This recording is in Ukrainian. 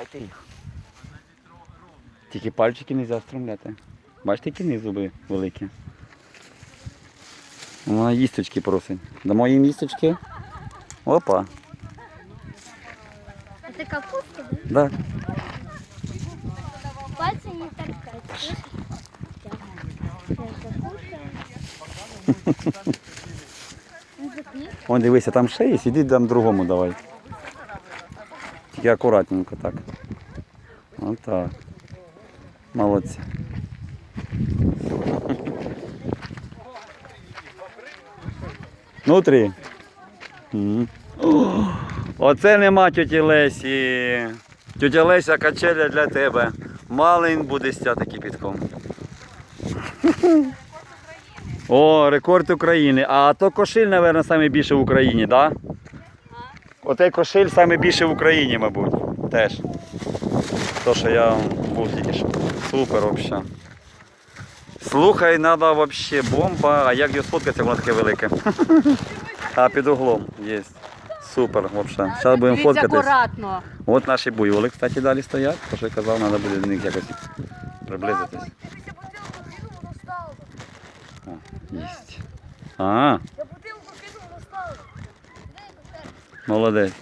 стромляти їх. Тільки пальчики не можна стромляти. Бачите, які в них зуби великі. Вона їсточки просить. Дамо їм їсточки. Опа. Это капуста, да? Да. Пальцы не торкать. слышишь? Сейчас закушаем. Ну, запни. Вон дивися, там ще є, іди дам другому давай. Тільки акуратненько так. Отак. Молодці. Внутрі. Оце нема тьоті Лесі. Тьотя Леся качеля для тебе. Малин буде стяти кипітком. О, рекорд України. А то кошиль, мабуть, найбільше в Україні, так? Да? Отей кошиль найбільше в Україні, мабуть. Теж. То, що я був тільки що. Супер взагалі. Слухай, треба взагалі бомба. А як його сфоткати, воно таке велике. А під углом є. Супер взагалі. Зараз будемо фоткатись. акуратно. От наші буйволи, кстати, далі стоять. То, що я казав, треба буде до них якось приблизитись. О, єсть. А, молодець.